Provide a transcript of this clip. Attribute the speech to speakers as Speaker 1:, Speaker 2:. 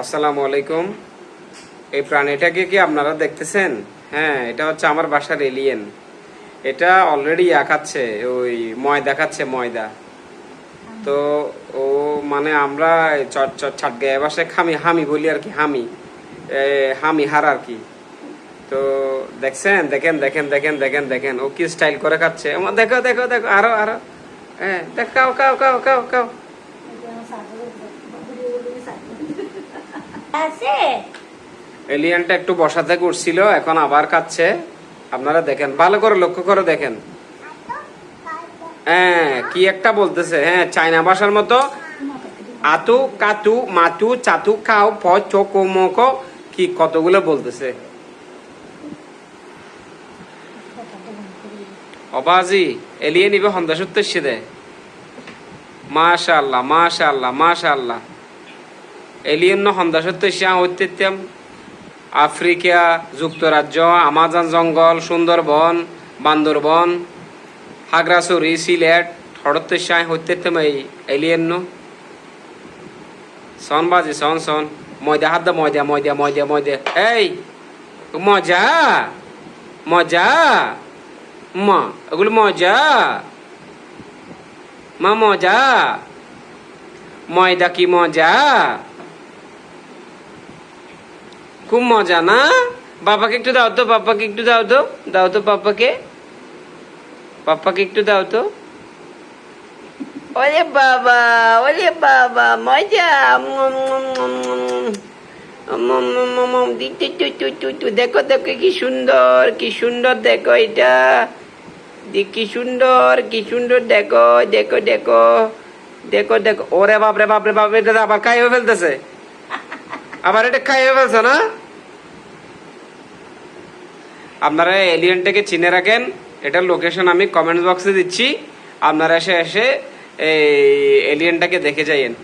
Speaker 1: আসসালামু আলাইকুম। এই প্রাণীটাকে কি আপনারা দেখতেছেন? হ্যাঁ এটা হচ্ছে আমার বাসার এলিয়েন এটা অলরেডি খাচ্ছে, ওই ময়দা খাচ্ছে, ময়দা। তো ও মানে আমরা চট চট, ছাট গায়ে বাসায় খামি, হামি বলি আর কি, হামি। হামি হার আর কি। তো দেখছেন? দেখেন দেখেন দেখেন দেখেন দেখেন। ও কি স্টাইল করে খাচ্ছে? দেখো দেখো দেখো, আরও আরও। হ্যাঁ দেখ কাও কাও কাও কাও কাও
Speaker 2: আছে?
Speaker 1: এলিয়ানটা একটু বসাতে করছিল, এখন আবার আপনারা দেখেন, ভালো করে লক্ষ্য করে দেখেন। হ্যাঁ কি একটা বলতেছে হ্যাঁ চাইনা ভাষার মতো। আতু, কাতু, মাতু, চাতু, খাও, প চোকো মোকো কি কতগুলো বলতেছে। অবাজি এলিয়ে নিবে হন্দা সত্তর দে মাশা আল্লাহ মাশা আল্লাহ মাশা আল্লাহ এলিয়েন হন্দা সত্তর হইতেম আফ্রিকা, যুক্তরাজ্য, আমাজন জঙ্গল, সুন্দরবন, বান্দরবন হাগরাছড়ি সিলেট হরত্তর সাই হইতেম এই এলিয়েন সন বাজি, সন সন। ময়দা, হাত ময়দা ময়দা ময়দা ময়দা। এই, মজা মজা, মা, এগুলো মজা। মা মজা ময়দা কি মজা খুব মজা না বাবাকে একটু দাও তো বাবাকে একটু দাও তো দাও তো বাবাকে বাবাকে একটু দাও তো ওরে বাবা ওরে বাবা মজা দেখো দেখো কি সুন্দর কি সুন্দর দেখো এটা কি সুন্দর কি সুন্দর, দেখো দেখো দেখো দেখো দেখো। ওরে বাপরে বাপরে বাপরে এটা আবার খাইয়ে ফেলতেছে? আবার এটা খাইয়ে ফেলছে না? আপনারা এলিয়েনটাকে চিনে রাখেন এটার লোকেশন আমি কমেন্ট বক্সে দিচ্ছি। আপনারা এসে এসে এই এলিয়েনটাকে দেখে যাইয়েন।